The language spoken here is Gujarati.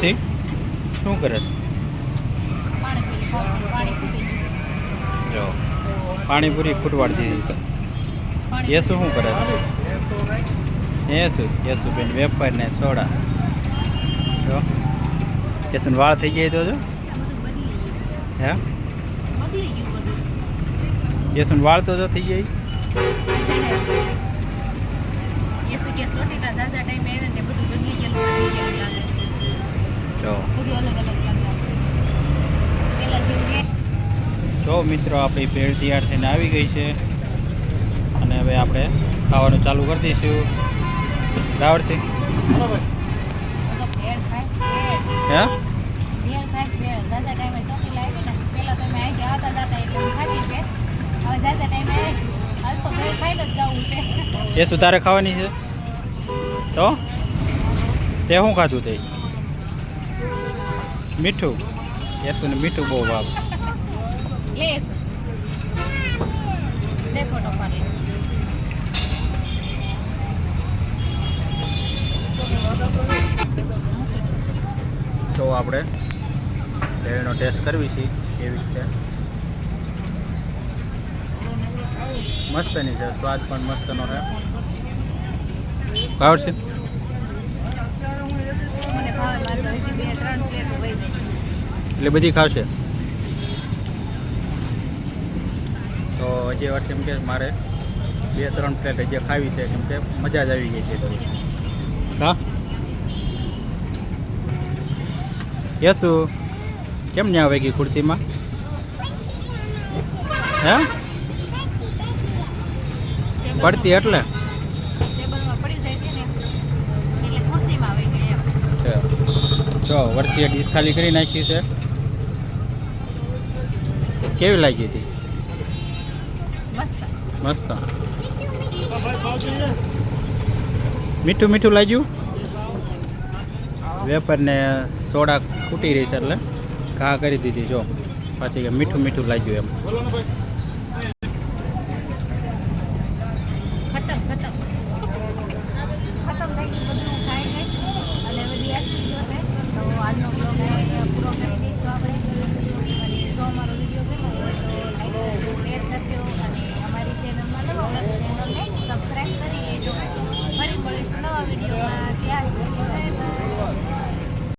વર્ષી શું કરે છે? જો, પાણીપુરી ખૂટવાડ દીધી યસુ શું કરે છે? યસુ યસુ બેન, વેપાર ને છોડા. જો યસુન વાળ થઈ ગયા તો જો. હે? ગયું વાળ તો જો થઈ ગઈ. એ શું કે ચોટીલા ઝાઝા ટાઈમે આવે ને બધું બદલી ગયેલું બદલી ગયેલું. જો. મિત્રો આપણી ભેળ તૈયાર થઈને આવી ગઈ છે. અને હવે આપણે ખાવાનું ચાલુ કરી દઈશું. આવી છું. હાલ તો ભેળ ખાઈને જ જવું છે. એ સુધારે ખાવાની છે? તો? તે શું ખાધું તે? મીઠું? યસુને મીઠું બહુ ભાવ. પાડી તો આપણે ભેળનો ટેસ્ટ કરવી છે કેવી છે? મસ્તની છે સ્વાદ પણ મસ્તનો છે. ભાવ છે મને ભાવે મારે તો હજી બે ત્રણ પ્લેટો એટલે બધી ખાશે તો હજી વર્ષે એમ કે મારે બે ત્રણ પ્લેટ હજી ખાવી છે કેમ કે મજા જ આવી ગઈ છે હા? યસુ કેમ ને આવે ગઈ ખુરશીમાં? હે? પડતી એટલે. જો વર્ષીએ ડીશ ખાલી કરી નાખી છે. કેવી લાગી હતી? મસ્ત. મીઠું મીઠું લાગ્યું? વેપરને સોડા ખૂટી રહી છે એટલે ઘા કરી દીધી જો. પાછી કે મીઠું મીઠું લાગ્યું એમ. આજનો